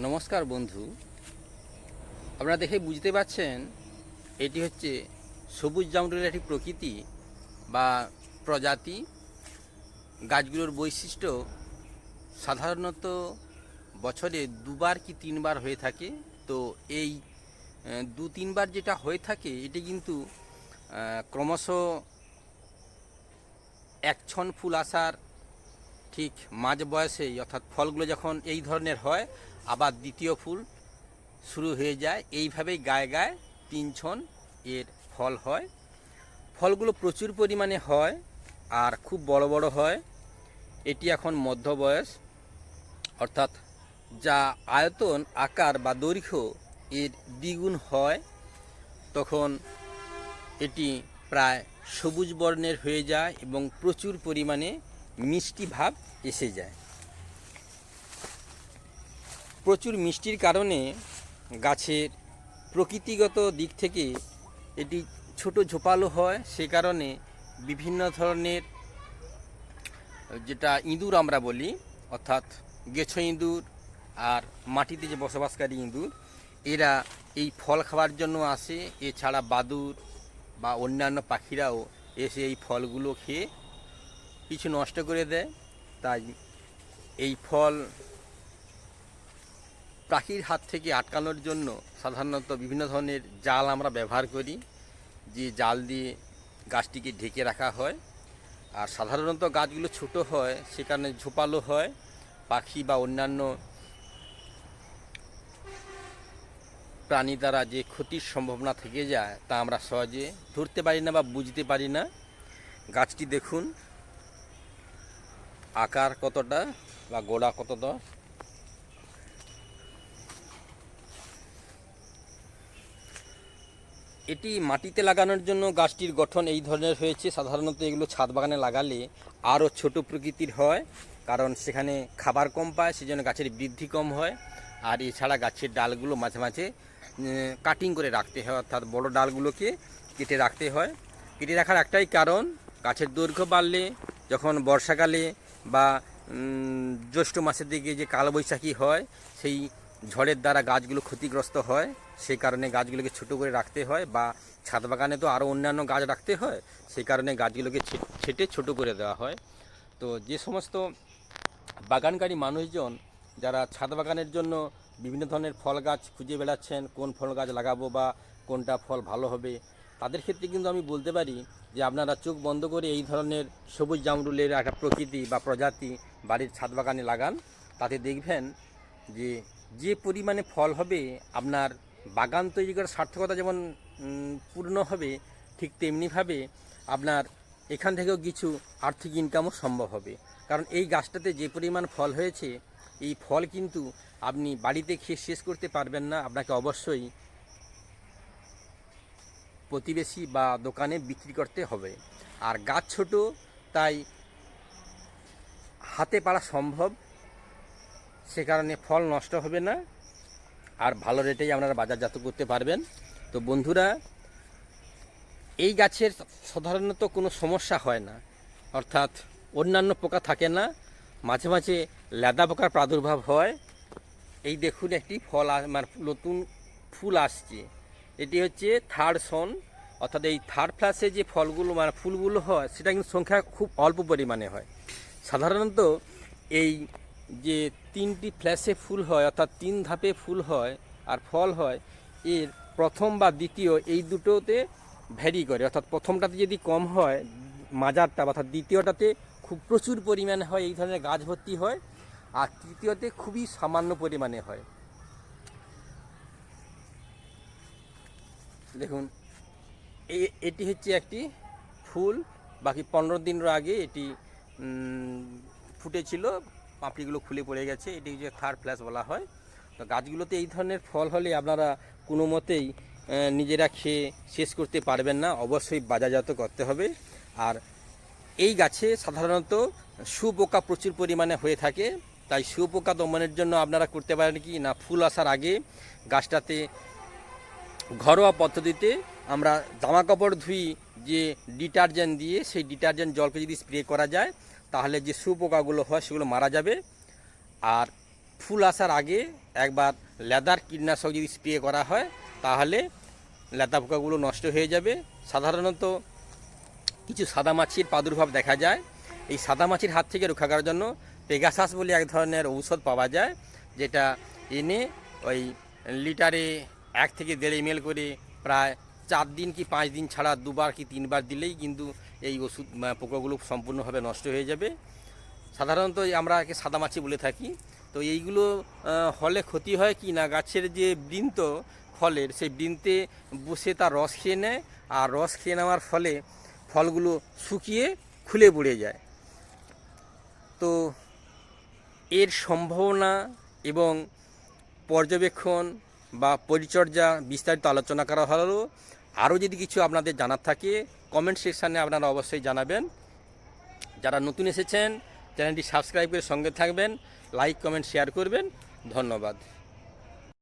নমস্কার বন্ধু। আপনারা দেখে বুঝতে পারছেন, এটি হচ্ছে সবুজ জামরুলের একটি প্রকৃতি বা প্রজাতি। গাছগুলোর বৈশিষ্ট্য সাধারণত বছরে দুবার কি তিনবার হয়ে থাকে। তো এই দু তিনবার যেটা হয়ে থাকে, এটি কিন্তু ক্রমশ একছন ফুল আসার ঠিক মাঝ বয়সেই অর্থাৎ ফলগুলো যখন এই ধরনের হয় আবার দ্বিতীয় ফুল শুরু হয়ে যায়। এইভাবেই গায়ে গায়ে তিন ছন এর ফল হয়। ফলগুলো প্রচুর পরিমাণে হয় আর খুব বড় বড় হয়। এটি এখন মধ্য বয়স। অর্থাৎ যা আয়তন, আকার বা দৈর্ঘ্য এর দ্বিগুণ হয়, তখন এটি প্রায় সবুজ বর্ণের হয়ে যায় এবং প্রচুর পরিমাণে মিষ্টি ভাব এসে যায়। প্রচুর মিষ্টির কারণে গাছের প্রকৃতিগত দিক থেকে এটি ছোট ঝোপালো হয়। সে কারণে বিভিন্ন ধরনের, যেটা ইঁদুর আমরা বলি, অর্থাৎ গেছো ইঁদুর আর মাটিতে যে বসবাসকারী ইঁদুর, এরা এই ফল খাওয়ার জন্য আসে। এছাড়া বাদুর বা অন্যান্য পাখিরাও এসে এই ফলগুলো খেয়ে কিছু নষ্ট করে দেয়। তাই এই ফল পাখির হাত থেকে আটকানোর জন্য সাধারণত বিভিন্ন ধরনের জাল আমরা ব্যবহার করি, যে জাল দিয়ে গাছটিকে ঢেকে রাখা হয়। আর সাধারণত গাছগুলো ছোট হয়, সে কারণে ঝোপালো হয়, পাখি বা অন্যান্য প্রাণী দ্বারা যে ক্ষতির সম্ভাবনা থেকে যায়, তা আমরা সহজে ধরতে পারি না বা বুঝতে পারি না। গাছটি দেখুন, আকার কতটা বা গোড়া কতটা। এটি মাটিতে লাগানোর জন্য গাছটির গঠন এই ধরনের হয়েছে। সাধারণত এগুলো ছাদ বাগানে লাগালে আরও ছোট প্রকৃতির হয়, কারণ সেখানে খাবার কম পায়, সেজন্য গাছের বৃদ্ধি কম হয়। আর এছাড়া গাছের ডালগুলো মাঝে মাঝে কাটিং করে রাখতে হয়, অর্থাৎ বড় ডালগুলোকে কেটে রাখতে হয়। কেটে রাখার একটাই কারণ, গাছের দৈর্ঘ্য বাড়লে, যখন বর্ষাকালে বা জ্যৈষ্ঠ মাসের দিকে যে কালবৈশাখী হয়, সেই ঝড়ের দ্বারা গাছগুলো ক্ষতিগ্রস্ত হয়, সেই কারণে গাছগুলোকে ছোটো করে রাখতে হয় বা ছাদ বাগানে তো আরও অন্যান্য গাছ রাখতে হয়, সেই কারণে গাছগুলোকে ছেটে ছোট করে দেওয়া হয়। তো যে সমস্ত বাগানকারী মানুষজন যারা ছাদ বাগানের জন্য বিভিন্ন ধরনের ফল গাছ খুঁজে বেড়াচ্ছেন, কোন ফল গাছ লাগাবো বা কোনটা ফল ভালো হবে, তাদের ক্ষেত্রে কিন্তু আমি বলতে পারি যে আপনারা চোখ বন্ধ করে এই ধরনের সবুজ জামরুলের একটা প্রকৃতি বা প্রজাতি বাড়ির ছাদ বাগানে লাগান, তাতে দেখবেন যে যে পরিমাণে ফল হবে, আপনার বাগান তৈরি করার সার্থকতা যেমন পূর্ণ হবে, ঠিক তেমনিভাবে আপনার এখান থেকেও কিছু আর্থিক ইনকামও সম্ভব হবে। কারণ এই গাছটাতে যে পরিমাণ ফল হয়েছে, এই ফল কিন্তু আপনি বাড়িতে খেয়ে শেষ করতে পারবেন না। আপনাকে অবশ্যই প্রতিবেশী বা দোকানে বিক্রি করতে হবে। আর গাছ ছোট, তাই হাতে পারা সম্ভব। সে কারণে ফল নষ্ট হবে না। আর ভালো রেটেই আপনারা বাজারজাত করতে পারবেন। তো বন্ধুরা, এই গাছের সাধারণত কোনো সমস্যা হয় না। অর্থাৎ অন্যান্য পোকা থাকে না। মাঝে মাঝে লেদা পোকার প্রাদুর্ভাব হয়। এই দেখুন একটি ফল মানে নতুন ফুল আসছে। এটি হচ্ছে থার্ড সন। অর্থাৎ এই থার্ড ফ্লাসে যে ফলগুলো মানে ফুলগুলো হয়, সেটা কিন্তু সংখ্যা খুব অল্প পরিমাণে হয়। সাধারণত এই যে তিনটি ফ্ল্যাশে ফুল হয়, অর্থাৎ তিন ধাপে ফুল হয় আর ফল হয়, এর প্রথম বা দ্বিতীয় এই দুটোতে ভ্যারি করে। অর্থাৎ প্রথমটাতে যদি কম হয় মাজারটা অর্থাৎ দ্বিতীয়টাতে খুব প্রচুর পরিমাণে হয়, এই ধরনের গাছ ভর্তি হয়, আর তৃতীয়তে খুবই সামান্য পরিমাণে হয়। দেখুন এটি হচ্ছে একটি ফুল। বাকি পনেরো দিনের আগে এটি ফুটেছিল। পাপড়িগুলো খুলে পড়ে গেছে, এটি যে থার্ড ফ্ল্যাশ বলা হয়। তো গাছগুলোতে এই ধরনের ফল হলে আপনারা কোনো মতেই নিজেরা খেয়ে শেষ করতে পারবেন না, অবশ্যই বাজারজাত করতে হবে। আর এই গাছে সাধারণত শুপোকা প্রচুর পরিমাণে হয়ে থাকে, তাই শুপোকা দমনের জন্য আপনারা করতে পারেন কি না, ফুল আসার আগে গাছটাতে ঘরোয়া পদ্ধতিতে আমরা জামা কাপড় ধুই, যে ডিটারজেন্ট দিয়ে সেই ডিটারজেন্ট জলকে যদি স্প্রে করা যায় তাহলে যে শুপোকাগুলো হয় সেগুলো মারা যাবে। আর ফুল আসার আগে একবার লেদার কীটনাশক যদি স্প্রে করা হয়, তাহলে লেদা পোকাগুলো নষ্ট হয়ে যাবে। সাধারণত কিছু সাদা মাছির প্রাদুর্ভাব দেখা যায়। এই সাদা মাছির হাত থেকে রক্ষা করার জন্য পেগাসাস বলে এক ধরনের ঔষধ পাওয়া যায়, যেটা এনে ওই লিটারে এক থেকে দেড় এম করে প্রায় চার দিন কি পাঁচ দিন ছাড়া দুবার কি তিনবার দিলেই কিন্তু এই ওষুধ পোকাগুলো সম্পূর্ণভাবে নষ্ট হয়ে যাবে। সাধারণত আমরা একে সাদা মাছি বলে থাকি। তো এইগুলো হলে ক্ষতি হয় কি না? গাছের যে বৃন্ত ফলের, সেই বৃন্তে বসে তার রস খেয়ে নেয় আর রস খেয়ে নেওয়ার ফলে ফলগুলো শুকিয়ে খুলে পড়ে যায়। তো এর সম্ভাবনা এবং পর্যবেক্ষণ বা পরিচর্যা বিস্তারিত আলোচনা করা হলো। আরও যদি কিছু আপনাদের জানার থাকে কমেন্ট সেকশানে আপনারা অবশ্যই জানাবেন। যারা নতুন এসেছেন, চ্যানেলটি সাবস্ক্রাইব করে সঙ্গে থাকবেন লাইক কমেন্ট শেয়ার করবেন। ধন্যবাদ।